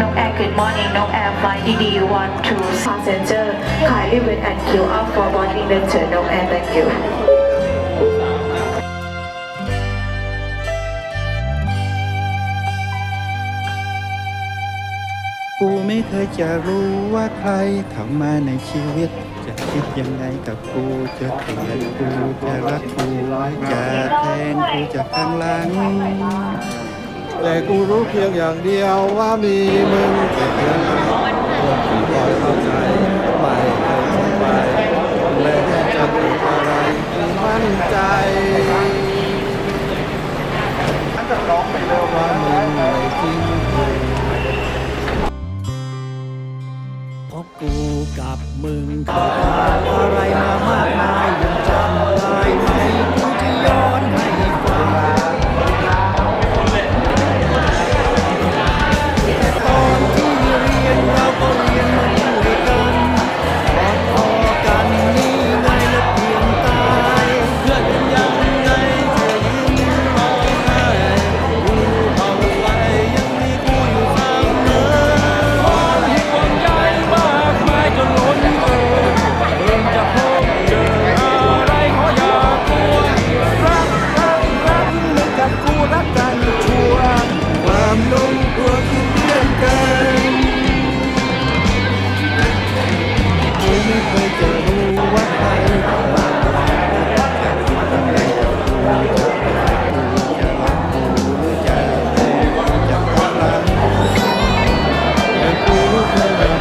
นกแอร์ Good morning นกแอร์ flight DD one two passenger kindly wait and queue up for boarding the turn นกแอร์ thank you กูไม่เคยจะรู้ว่าใครเข้ามาในชีวิต จะคิดยังไงกับกูจะเกลียดกูจะรักกูจะแทงกูจะข้างหลัง แต่กูรู้เพียงอย่างเดียวว่ามีมึงเป็นเพื่อนคนที่คอยเข้าใจไม่เคยทิ้งไปและจะเกิดอะไรมั่นใจจะร้องไปเลยว่ามึงไม่ทิ้งกูเพราะกูกับมึงเคยผ่านอะไร กู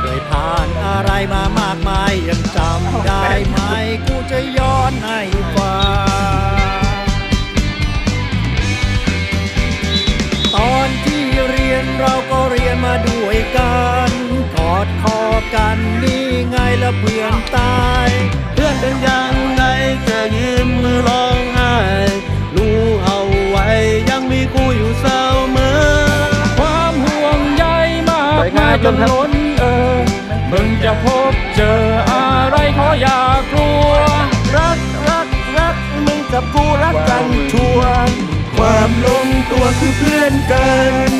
เคยผ่านอะไรมามากมายยังจำได้ไหมกูจะย้อนให้ฟังตอนที่เรียนเราก็เรียนมาด้วยกันกอดคอกันนี่ไงละเพื่อนตาย เพื่อนเป็นยังไงจะยิ้มมือร้องไห้รู้เอาไว้ยังมีกูอยู่เสมอความห่วงใยมากมายจนล้น จะพบเจออะไรขออย่ากลัว รักรักรักมึงกับกูรักกันชัวรความลงตัวคือเพื่อนกัน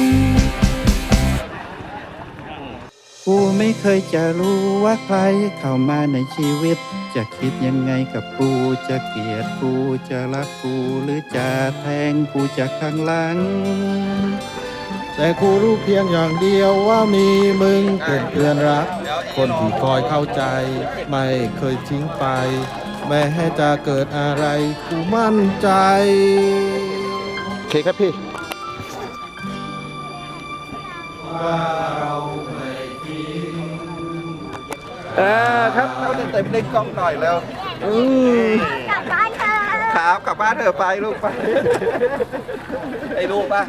กูไม่เคยจะรู้ว่าใครเข้ามาในชีวิต จะคิดยังไงกับกูจะเกลียดกูจะรักกูหรือจะแทงกูจากข้างหลัง แต่กูรู้เพียงอย่างเดียวว่ามีมึงเป็นเพื่อนรัก คนที่คอยเข้าใจ ไม่เคยทิ้งไป แม้จะเกิดอะไรกูมั่นใจ โอเคครับพี่เออครับเราจะเต็มในกล้องหน่อยแล้ว อืมกลับบ้านเถอะครับกลับบ้านเถอะไปลูกไป ไอ้ลูกป่ะ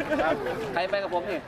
ใครไปกับผมนี่